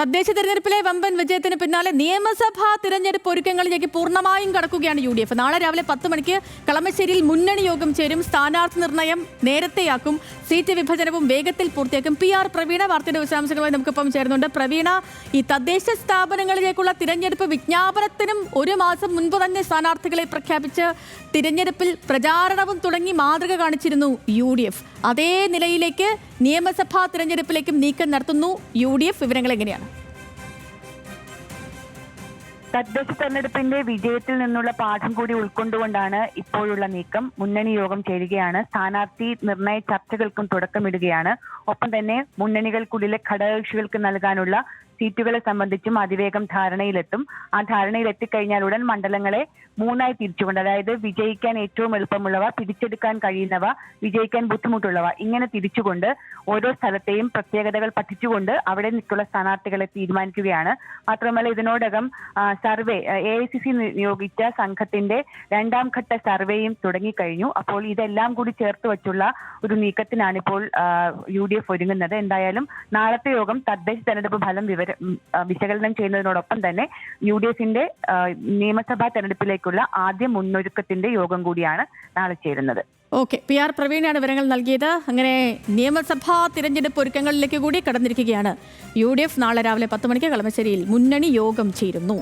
തദ്ദേശ തെരഞ്ഞെടുപ്പിലെ വമ്പൻ വിജയത്തിന് പിന്നാലെ നിയമസഭാ തിരഞ്ഞെടുപ്പ് ഒരുക്കങ്ങളിലേക്ക് പൂർണമായും കടക്കുകയാണ് യു ഡി എഫ്. നാളെ രാവിലെ പത്ത് മണിക്ക് കളമശ്ശേരിയിൽ മുന്നണി യോഗം ചേരും. സ്ഥാനാർത്ഥി നിർണയം നേരത്തെയാക്കും. സീറ്റ് വിഭജനവും വേഗത്തിൽ പൂർത്തിയാക്കും. പി ആർ പ്രവീണ വാർത്തയുടെ വിശദാംശങ്ങളുമായി നമുക്കിപ്പം ചേരുന്നുണ്ട്. പ്രവീണ ഈ തദ്ദേശ സ്ഥാപനങ്ങളിലേക്കുള്ള തിരഞ്ഞെടുപ്പ് വിജ്ഞാപനത്തിനും ഒരു മാസം മുൻപ് തന്നെ സ്ഥാനാർത്ഥികളെ പ്രഖ്യാപിച്ച് തിരഞ്ഞെടുപ്പിൽ പ്രചാരണവും തുടങ്ങി മാതൃക കാണിച്ചിരുന്നു യു ഡി എഫ്. അതേ നിലയിലേക്ക് നിയമസഭാ തിരഞ്ഞെടുപ്പിലേക്കും നീക്കം നടത്തുന്നു യു ഡി എഫ് വിവരങ്ങൾ എങ്ങനെയാണ്? തദ്ദേശ തെരഞ്ഞെടുപ്പിന്റെ വിജയത്തിൽ നിന്നുള്ള പാഠം കൂടി ഉൾക്കൊണ്ടുകൊണ്ടാണ് ഇപ്പോഴുള്ള നീക്കം. മുന്നണി യോഗം ചേരുകയാണ്. സ്ഥാനാർത്ഥി നിർണയ ചർച്ചകൾക്കും തുടക്കമിടുകയാണ്. ഒപ്പം തന്നെ മുന്നണികൾക്കുള്ളിലെ ഘടകകക്ഷികൾക്ക് നൽകാനുള്ള സീറ്റുകളെ സംബന്ധിച്ചും അതിവേഗം ധാരണയിലെത്തും. ആ ധാരണയിൽ എത്തിക്കഴിഞ്ഞാൽ ഉടൻ മണ്ഡലങ്ങളെ മൂന്നായി തിരിച്ചുകൊണ്ട് അതായത് വിജയിക്കാൻ ഏറ്റവും എളുപ്പമുള്ളവ പിടിച്ചെടുക്കാൻ കഴിയുന്നവ വിജയിക്കാൻ ബുദ്ധിമുട്ടുള്ളവ ഇങ്ങനെ തിരിച്ചുകൊണ്ട് ഓരോ സ്ഥലത്തെയും പ്രത്യേകതകൾ പഠിച്ചുകൊണ്ട് അവിടെ നിൽക്കുള്ള സ്ഥാനാർത്ഥികളെ തീരുമാനിക്കുകയാണ്. മാത്രമല്ല ഇതിനോടകം survey A I C C നിയോഗിച്ച സംഘത്തിന്റെ രണ്ടാം ഘട്ട സർവേയും തുടങ്ങിക്കഴിഞ്ഞു. അപ്പോൾ ഇതെല്ലാം കൂടി ചേർത്ത് വച്ചുള്ള ഒരു നീക്കത്തിനാണ് ഇപ്പോൾ യു ഡി എഫ് ഒരുങ്ങുന്നത്. എന്തായാലും നാളത്തെ യോഗം തദ്ദേശ തെരഞ്ഞെടുപ്പ് ഫലം വിവര വിശകലനം ചെയ്യുന്നതിനോടൊപ്പം തന്നെ യു ഡി എഫിന്റെ നിയമസഭാ തെരഞ്ഞെടുപ്പിലേക്കുള്ള ആദ്യ മുന്നൊരുക്കത്തിന്റെ യോഗം കൂടിയാണ് നാളെ ചേരുന്നത്. ഓക്കെ പി ആർ പ്രവീണാണ് വിവരങ്ങൾ നൽകിയത്. അങ്ങനെ നിയമസഭാ തിരഞ്ഞെടുപ്പ് ഒരുക്കങ്ങളിലേക്ക് കൂടി കടന്നിരിക്കുകയാണ്. യു ഡി എഫ് നാളെ രാവിലെ പത്ത് മണിക്ക് കളമശ്ശേരിയിൽ മുന്നണി യോഗം ചേരുന്നു.